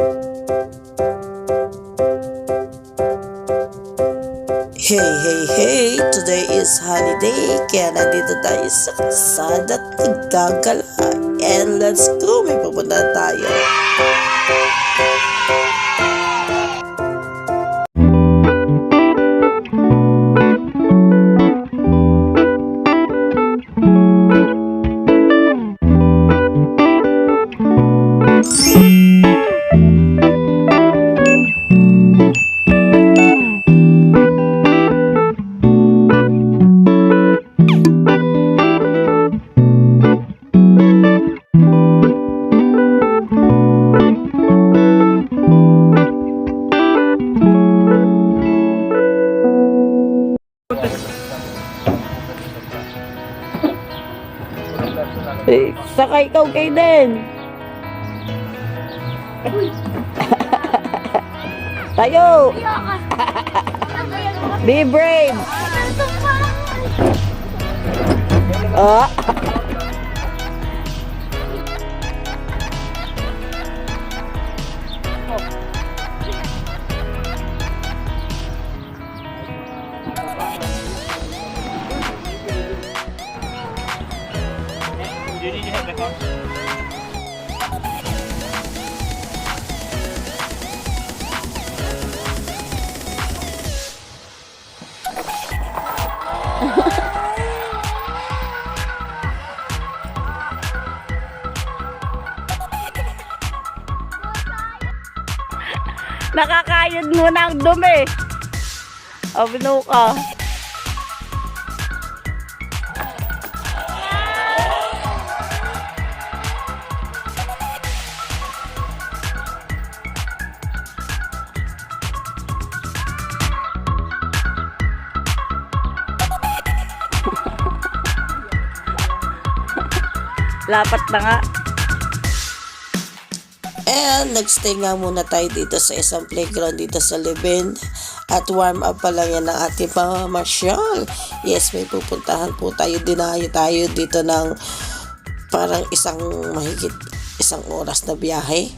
Hey, hey, hey! Today is holiday, kaya nandito tayo sa kalsada at naggagala. And let's go! May pupunta tayo. Saka ikaw kay Den. Tayo! Be brave! Ah! Nakakayod muna ang dumi. O, binuka. Lapat na nga. And nagstay nga muna tayo dito sa isang playground dito sa Levin. At warm up pa lang yan ng ating pamamasyal. Yes, may pupuntahan po tayo. Dinayo tayo dito ng parang isang mahigit isang oras na biyahe.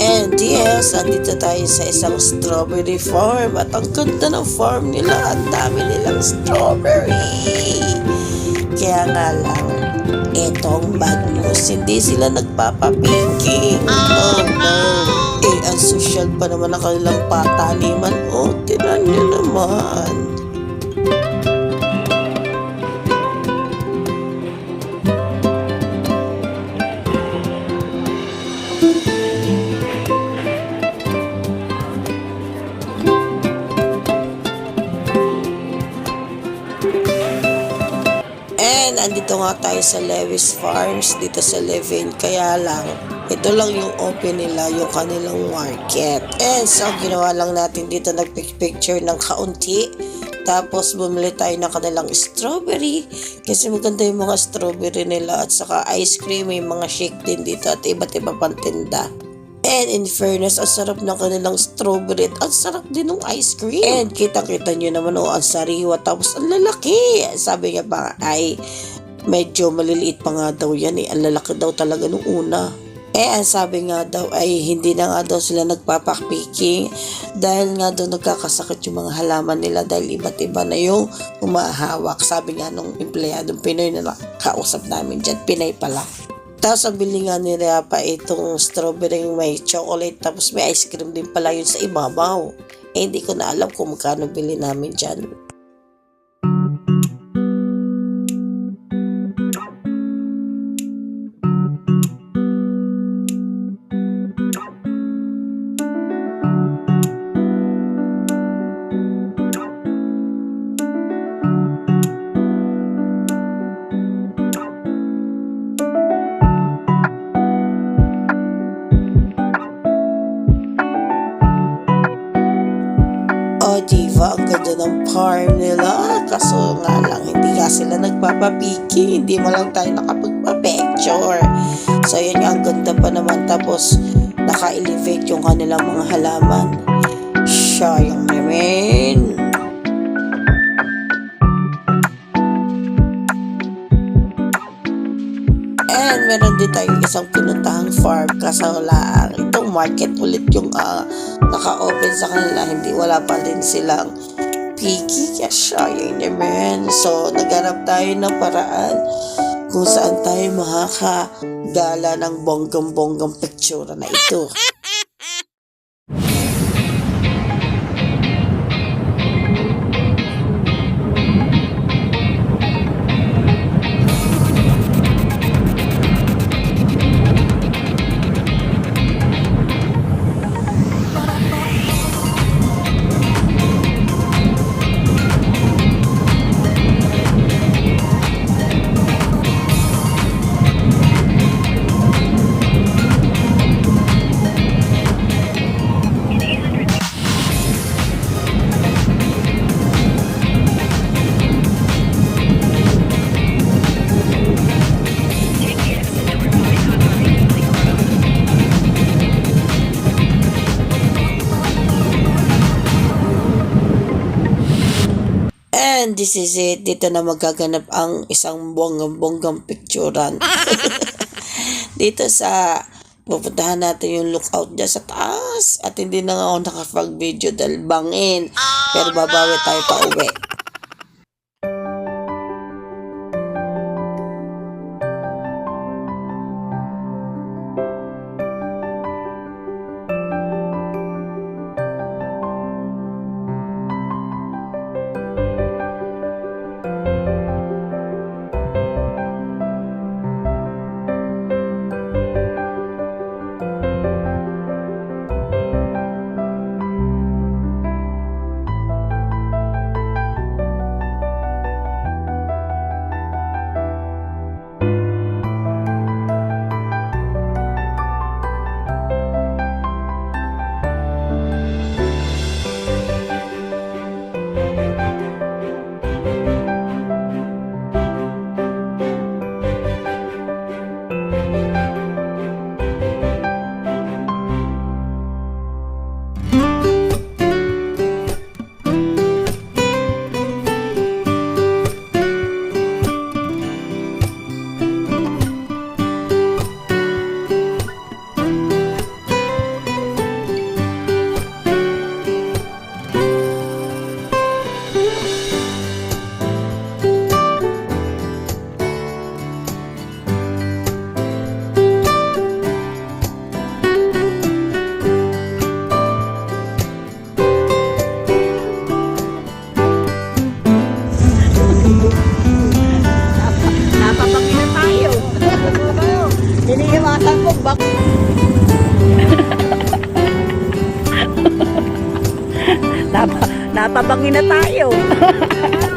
And yes, andito tayo sa isang strawberry farm. At ang ganda ng farm nila. Ang dami nilang strawberry. Kaya nga lang, etong bad news, hindi sila nagpapapiking. Oh, no. Eh, ang social pa naman ang kanilang pataniman. Oh, tinan nyo naman. And andito nga tayo sa Levis Farms dito sa Levin. Kaya lang, ito lang yung open nila, yung kanilang market. And so, ginawa lang natin dito nagpicture ng kaunti. Tapos bumili tayo ng kanilang strawberry kasi maganda yung mga strawberry nila at saka ice cream, may mga shake din dito at iba't iba pang. And in fairness, ang sarap ng kanilang strawberry at sarap din ng ice cream. And kita-kita nyo naman oh, ang sariwa tapos ang lalaki. Sabi niya pa ay medyo maliliit pa nga daw yan eh. Ang lalaki daw talaga nung una. Eh, ang sabi nga daw ay hindi na nga daw sila nagpapakpiking dahil nga daw nagkakasakit yung mga halaman nila dahil iba't iba na yung umahawak. Sabi nga nung empleyadong Pinoy na kausap namin dyan, Pinay pala. Tapos ang bili nga ni Rapa itong strawberry may chocolate tapos may ice cream din pala yun sa ibabaw. Eh hindi ko na alam kung magkano bili namin dyan. Diva, ang farm nila. Kaso nga lang, hindi nga sila nagpapapiki. Hindi mo lang tayo nakapagpa-picture. So, yun nga, ang ganda pa naman. Tapos, naka-elevate yung kanilang mga halaman. Sayang naman. And meron din tayong isang pinuntahang farm kaso wala itong market ulit yung ah, naka-open sa kanila. Hindi wala pa din silang piggy. Kaya sayang naman. So, naghanap tayo ng paraan kung saan tayo makakagala ng bonggang-bonggang picture na ito. And this is it. Dito na magaganap ang isang bonggang-bonggang picturean. Dito sa pupuntahan natin yung lookout dyan sa taas. At hindi na nga ako nakapag-video dahil bangin. Pero babawi tayo pa uwi. Bak. Napa, napabangi na tayo.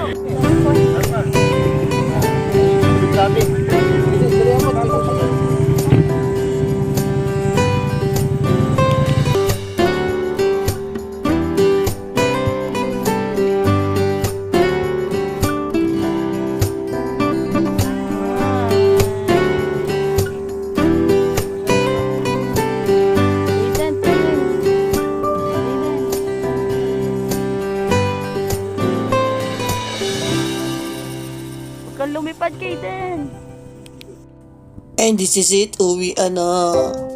And this is it. Uwi na.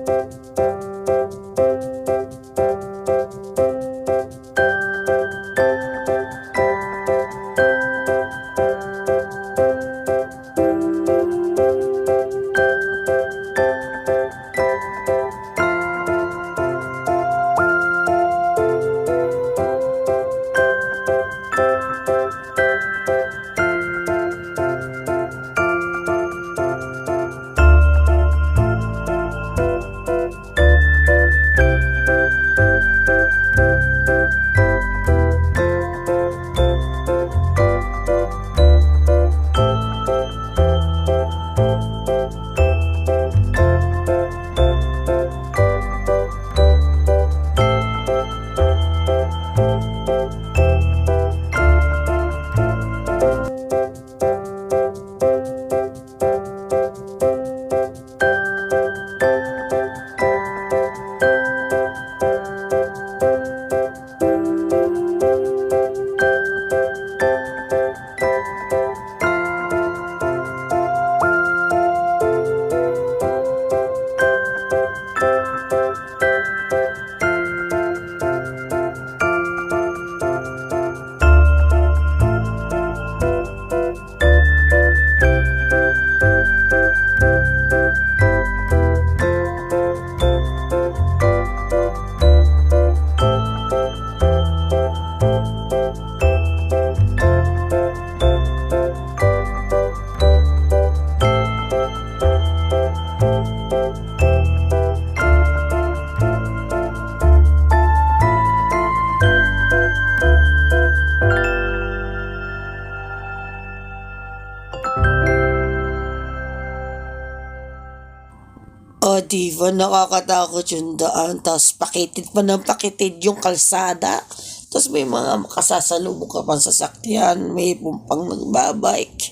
O, diva, nakakatakot yung daan. Tapos, pakitid pa ng pakitid yung kalsada. Tapos, may mga makasasalubong ka pang sasakyan. May pumpang nagbabike.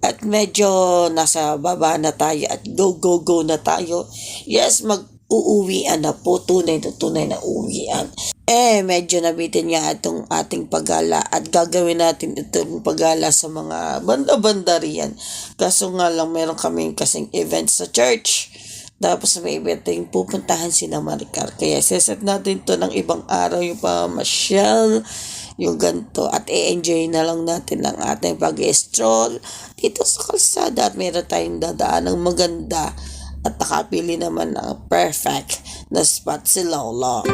At medyo nasa baba na tayo at go, go, go na tayo. Yes, mag-uuwian na po. Tunay na tunay na uwian. Eh, medyo nabitin nga itong ating paggala at gagawin natin itong paggala sa mga banda-banda riyan. Kaso nga lang, meron kaming kasing event sa church. Tapos may event tayong pupuntahan si na Maricar. Kaya seset natin to ng ibang araw yung pamasyal, yung ganto. At i-enjoy na lang natin ang ating pag-stroll dito sa kalsada. At meron tayong dadaan ng maganda. At nakapili naman ng perfect na spot si Lola.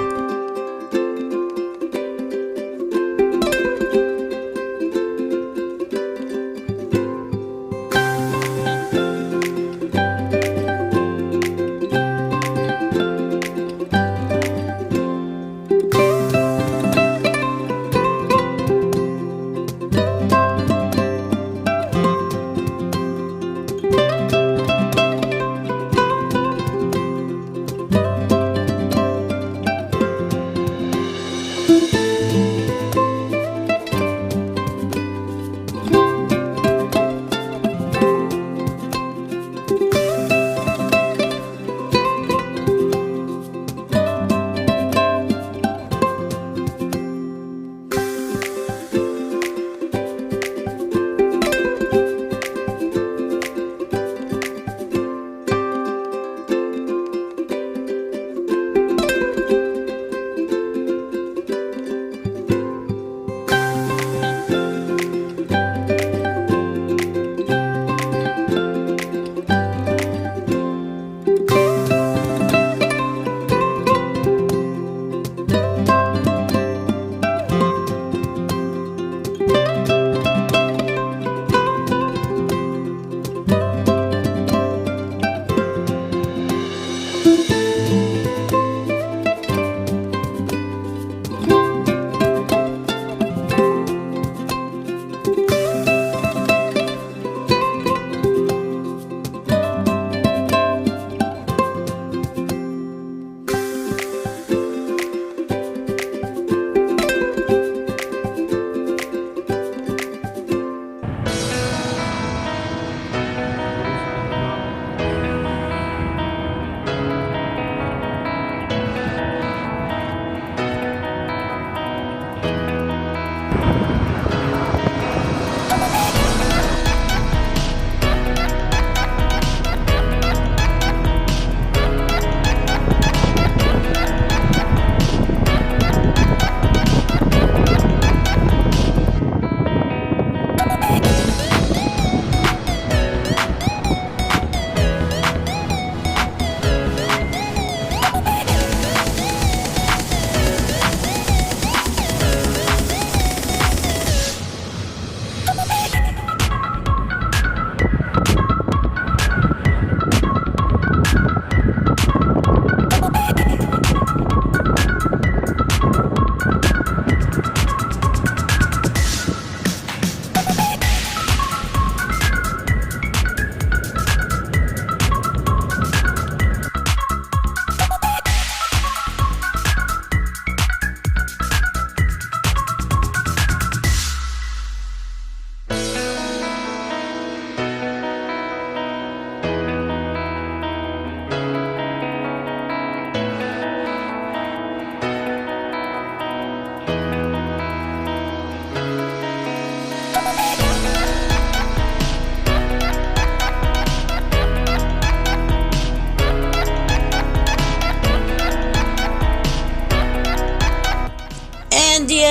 And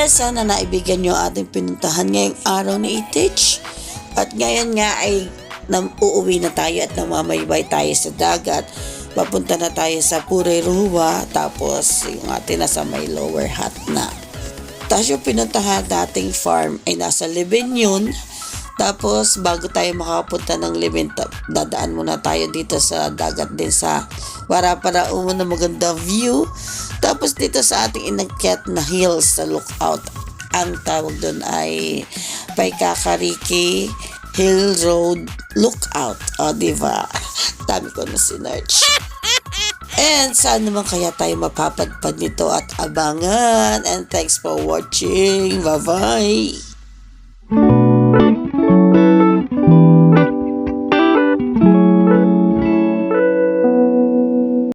yes, sana naibigyan nyo ating pinuntahan ngayong araw ni Itich. At ngayon nga ay nam uuwi na tayo at namamaybay tayo sa dagat. Papunta na tayo sa Pureruwa, tapos yung ating nasa may lower hat na. Tapos yung pinuntahan dating farm ay nasa Libin yun. Tapos, bago tayo makapunta ng Limin, ta- dadaan muna tayo dito sa dagat din sa para para umo na maganda view. Tapos dito sa ating inakyat na hills sa lookout, ang tawag doon ay Paikakariki Hill Road Lookout. O, di ba? Dami ko na sinerch. And saan naman kaya tayo mapapadpad nito at abangan. And thanks for watching. Bye-bye.